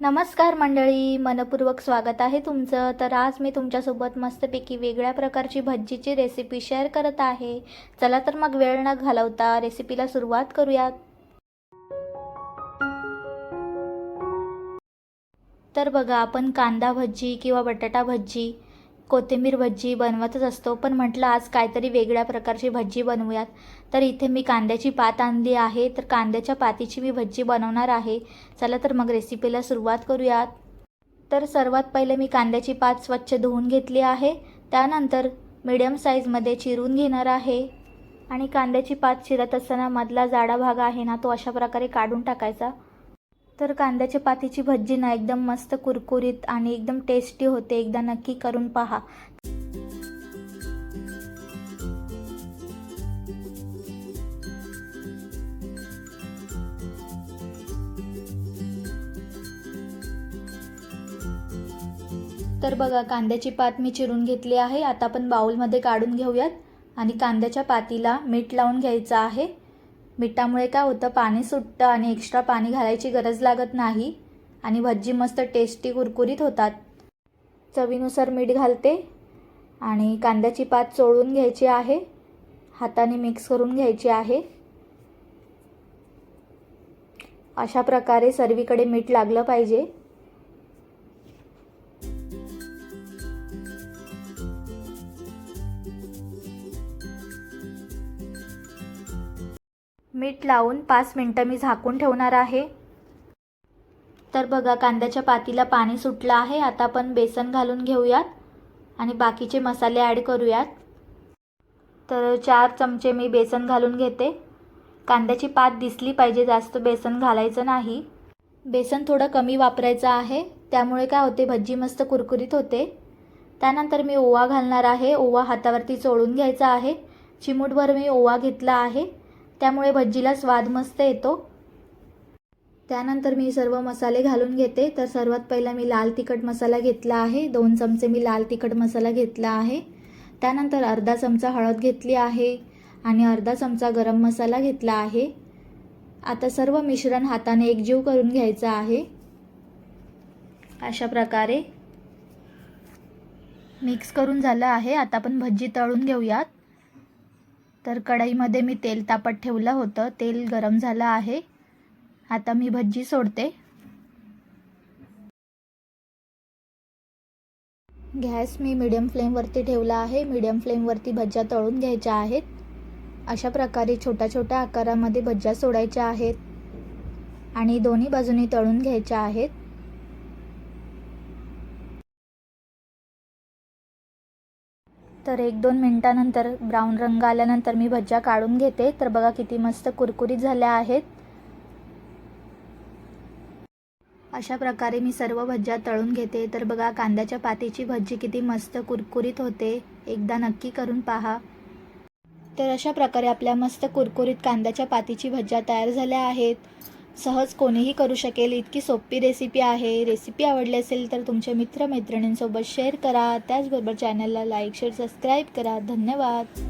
नमस्कार मंडळी मनपूर्वक स्वागत आहे तुमचं. तर आज मी तुमच्यासोबत मस्तपैकी वेगळ्या प्रकारची भज्जीची रेसिपी शेअर करत आहे. चला तर मग वेळ न घालवता रेसिपीला सुरुवात करूयात. तर बघा आपण कांदा भज्जी किंवा बटाटा भज्जी कोथिंबीर भज्जी बनवतच असतो. पण म्हटलं आज काहीतरी वेगळ्या प्रकारची भज्जी बनवूयात. तर इथे मी कांद्याची पात आणली आहे. तर कांद्याच्या पातीची मी भज्जी बनवणार आहे. चला तर मग रेसिपीला सुरुवात करूयात. तर सर्वात पहिले मी कांद्याची पात स्वच्छ धुवून घेतली आहे. त्यानंतर मीडियम साईजमध्ये चिरून घेणार आहे. आणि कांद्याची पात चिरत असताना मधला जाडा भाग आहे ना तो अशा प्रकारे काढून टाकायचा. तर कांद्याच्या पातीची भज्जी ना एकदम मस्त कुरकुरीत आणि एकदम टेस्टी होते. एकदा नक्की करून पहा. तर बघा कांद्याची पात मी चिरून घेतली आहे. आता आपण बाऊलमध्ये काढून घेऊयात. आणि कांद्याच्या पातीला मीठ लावून घ्यायचं आहे. मिठामुळे काय होतं? पाणी सुटतं आणि एक्स्ट्रा पाणी घालायची गरज लागत नाही आणि भज्जी मस्त टेस्टी कुरकुरीत होतात. चवीनुसार मीठ घालते आणि कांद्याची पात चोळून घ्यायची आहे. हाताने मिक्स करून घ्यायची आहे. अशा प्रकारे सर्वीकडे मीठ लागलं पाहिजे. मीठ लावून पाच मिनटं मी झाकून ठेवणार आहे. तर बघा कांद्याच्या पातीला पाणी सुटलं आहे. आता आपण बेसन घालून घेऊयात आणि बाकीचे मसाले ॲड करूयात. तर चार चमचे मी बेसन घालून घेते. कांद्याची पात दिसली पाहिजे जास्त बेसन घालायचं नाही. बेसन थोडं कमी वापरायचं आहे. त्यामुळे काय होते भज्जी मस्त कुरकुरीत होते. त्यानंतर मी ओवा घालणार आहे. ओवा हातावरती चोळून घ्यायचा आहे. चिमूटभर मी ओवा घेतला आहे. त्यामुळे भज्जीला स्वाद मस्त येतो. त्यानंतर मी सर्व मसाले घालून घेते. तर सर्वात पहिला मी लाल तिखट मसाला घेतला आहे. दोन चमचे मी लाल तिखट मसाला घेतला आहे. त्यानंतर अर्धा चमचा हळद घेतली आहे आणि अर्धा चमचा गरम मसाला घेतला आहे. आता सर्व मिश्रण हाताने एकजीव करून घ्यायचं आहे. अशा प्रकारे मिक्स करून झालं आहे. आता आपण भज्जी तळून घेऊयात. तर कढईमध्ये मी तेल तापत ठेवलं होतं. तेल गरम झालं आहे. आता मी भज्जी सोडते. गॅस मी मीडियम फ्लेमवरती ठेवला आहे. मीडियम फ्लेमवरती भज्या तळून घ्यायच्या आहेत. अशा प्रकारे छोट्या छोट्या आकारामध्ये भज्या सोडायच्या आहेत. आणि दोन्ही बाजूनी तळून घ्यायच्या आहेत. तर एक दोन मिनटानंतर ब्राऊन रंग आल्यानंतर मी भज्ज्या काढून घेते. तर बघा किती मस्त कुरकुरीत झाल्या आहेत. अशा प्रकारे मी सर्व भज्या तळून घेते. तर बघा कांद्याच्या पातीची भज्जी किती मस्त कुरकुरीत होते. एकदा नक्की करून पहा. तर अशा प्रकारे आपल्या मस्त कुरकुरीत कांद्याच्या पातीची भज्ज्या तयार झाल्या आहेत. सहज कोणीही करू शकेल. इतकी सोपी रेसिपी आहे. रेसिपी आवडली असेल तर तुमच्या मित्रमैत्रिणींसोबत शेअर करा. त्याचबरोबर चॅनलला लाईक शेअर सबस्क्राईब करा. धन्यवाद.